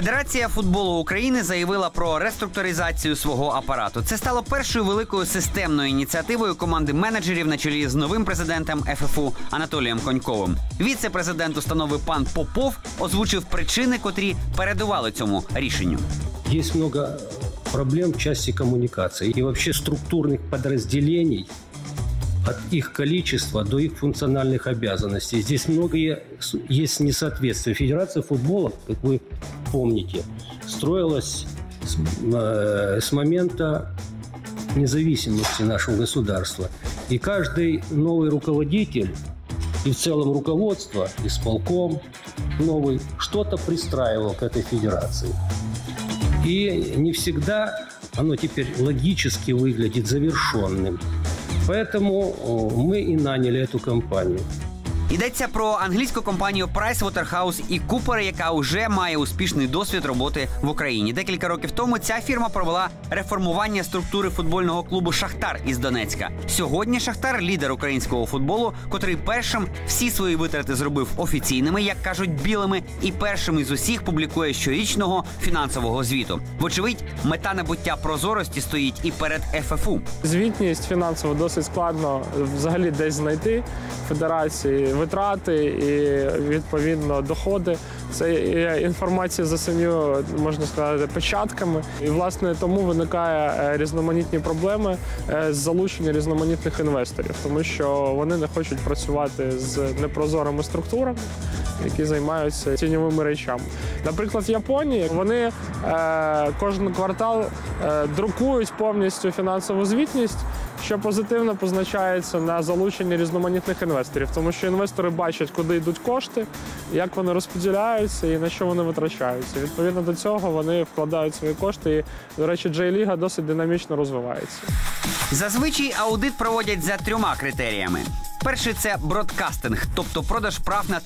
Федерація футболу України заявила про реструктуризацію свого апарату. Це стало першою великою системною ініціативою команди менеджерів на чолі з новим президентом ФФУ Анатолієм Коньковим. Віце-президент установи пан Попов озвучив причини, котрі передували цьому рішенню. Есть много проблем в части коммуникации и вообще структурных подразделений от их количества до их функциональных обязанностей. Здесь многое есть несоответствие. Федерация футбола, как вы помните, строилась с, э, с момента независимости нашего государства. И каждый новый руководитель и в целом руководство, исполком новый, что-то пристраивал к этой федерации. И не всегда оно теперь логически выглядит завершенным. Поэтому о, мы и наняли эту компанию. Йдеться про англійську компанію Pricewaterhouse і Cooper, яка вже має успішний досвід роботи в Україні. Декілька років тому ця фірма провела реформування структури футбольного клубу Шахтар із Донецька. Сьогодні Шахтар лідер українського футболу, котрий першим всі свої витрати зробив офіційними, як кажуть, білими, і першим із усіх публікує щорічного фінансового звіту. Вочевидь, мета набуття прозорості стоїть і перед ФФУ. Звітність фінансово досить складно взагалі десь знайти федерації витрати і відповідно доходи. Це є інформація за сім'ю, можна сказати, печатками. І власне тому виникає е, різноманітні проблеми е, з залучення різноманітних інвесторів, тому що вони не хочуть працювати з непрозорими структурами, які займаються тіньовими речами. Наприклад, в Японії вони е, кожен квартал е, друкують повністю фінансову звітність, що позитивно позначається на залученні різноманітних інвесторів, тому що інвестори бачать, куди йдуть кошти, як вони розподіляються і на що вони витрачаються. Відповідно до цього вони вкладають свої кошти. І, до речі, Джей-ліга досить динамічно розвивається. Зазвичай аудит проводять за трьома критеріями. Перший це бродкастинг, тобто продаж прав на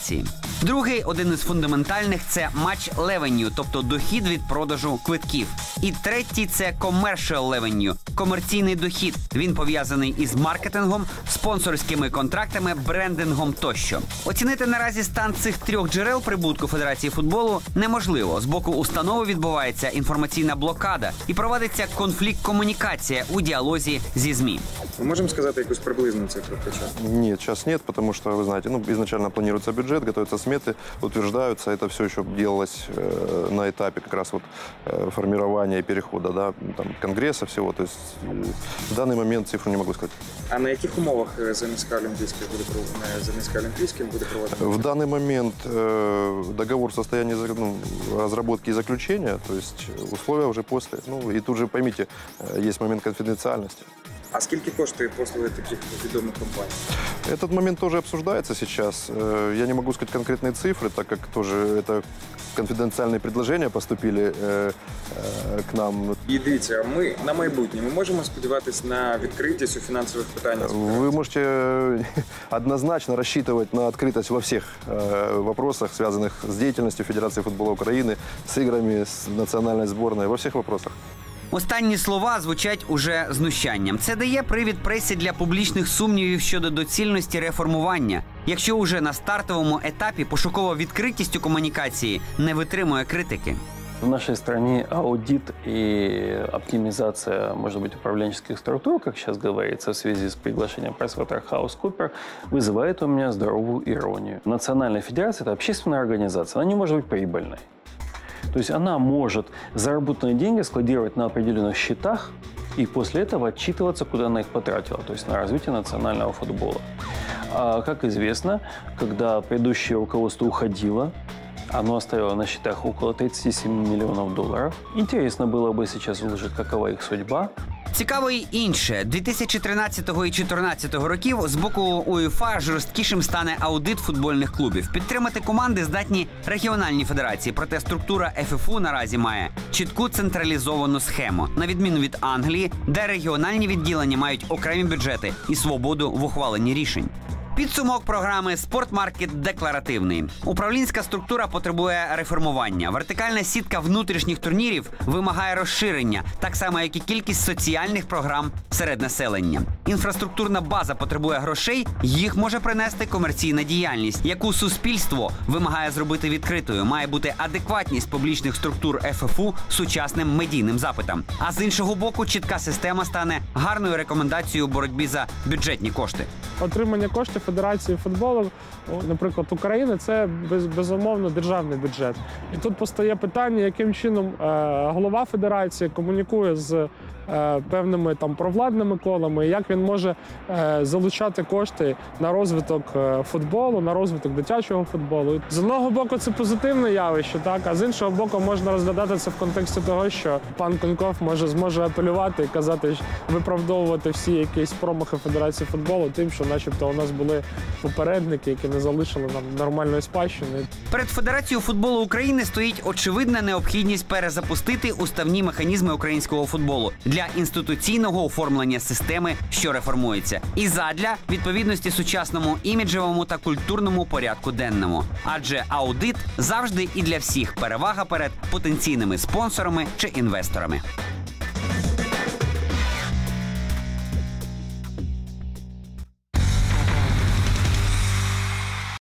телетрансляції. Другий, один із фундаментальних, це матч левеню, тобто дохід від продажу квитків. І третій це commercial revenue – комерційний дохід. Він пов'язаний із маркетингом, спонсорськими контрактами, брендингом тощо. Оцінити наразі стан цих трьох джерел прибутку Федерації футболу неможливо. З боку установи відбувається інформаційна блокада і проводиться конфлікт-комунікація у діалозі зі змі. Ми можемо сказати якусь приблизну цифру хоча б? Нет, сейчас нет, потому что, вы знаете, ну, изначально планируется бюджет, готовятся сметы, утверждаются. Это все еще делалось э, на этапе как раз вот э, формирования и перехода, да, там, конгресса всего. То есть э, в данный момент цифру не могу сказать. А на яких умовах е, ЗНСК Олімпійський буде проводити? ЗНСК Олімпійським буде проводити? В данный момент э, договор в состоянии за- ну, разработки и заключения, то есть условия уже после. Ну, и тут же поймите, э, есть момент конфиденциальности. А скільки коштує послуги таких відомих компаній? Этот момент тоже обсуждается сейчас. Э, Я не могу сказать конкретные цифры, так как тоже это конфиденциальные предложения поступили э, э, к нам. І дивіться, ми на майбутнє ми можемо сподіватися на відкритість у фінансових питаннях. Вы можете э, однозначно рассчитывать на открытость во всех э, вопросах, связанных с деятельностью Федерации футбола Украины, с играми, с национальной сборной, во всех вопросах. Останні слова звучать уже знущанням. Це дає привід пресі для публічних сумнівів щодо доцільності реформування. Якщо уже на стартовому етапі пошукова відкритість у комунікації не витримує критики. В нашей стране аудит и оптимизация, может быть, управленческих структур, как сейчас говорится, в связи с приглашением PricewaterhouseCoopers, вызывает у меня здоровую иронию. Национальная федерация – это общественная организация, она не может быть прибыльной. То есть она может заработанные деньги складировать на определенных счетах и после этого отчитываться, куда она их потратила, то есть на развитие национального футбола. А, как известно, когда предыдущее руководство уходило, оно оставило на счетах около 37 миллионов долларов. Интересно было бы сейчас выложить, какова их судьба. Цікаво й інше 2013 і 2014 років з боку УЄФА жорсткішим стане аудит футбольних клубів. Підтримати команди здатні регіональні федерації. Проте структура ФФУ наразі має чітку централізовану схему, на відміну від Англії, де регіональні відділення мають окремі бюджети і свободу в ухваленні рішень. Підсумок програми Спортмаркет декларативний. Управлінська структура потребує реформування. Вертикальна сітка внутрішніх турнірів вимагає розширення, так само як і кількість соціальних програм серед населення. Інфраструктурна база потребує грошей. Їх може принести комерційна діяльність, яку суспільство вимагає зробити відкритою. Має бути адекватність публічних структур ФФУ сучасним медійним запитам. А з іншого боку, чітка система стане гарною рекомендацією у боротьбі за бюджетні кошти. Отримання коштів Федерації футболу, наприклад, України, це без, безумовно державний бюджет. І тут постає питання, яким чином е, голова федерації комунікує з певними там провладними колами, як він може е, залучати кошти на розвиток е, футболу, на розвиток дитячого футболу. З одного боку, це позитивне явище, так а з іншого боку, можна розглядати це в контексті того, що пан Коньков може зможе апелювати і казати, виправдовувати всі якісь промахи Федерації футболу, тим, що, начебто, у нас були попередники, які не залишили нам нормальної спадщини. Перед Федерацією футболу України стоїть очевидна необхідність перезапустити уставні механізми українського футболу для інституційного оформлення системи, що реформується, і задля відповідності сучасному іміджевому та культурному порядку денному. Адже аудит завжди і для всіх перевага перед потенційними спонсорами чи інвесторами.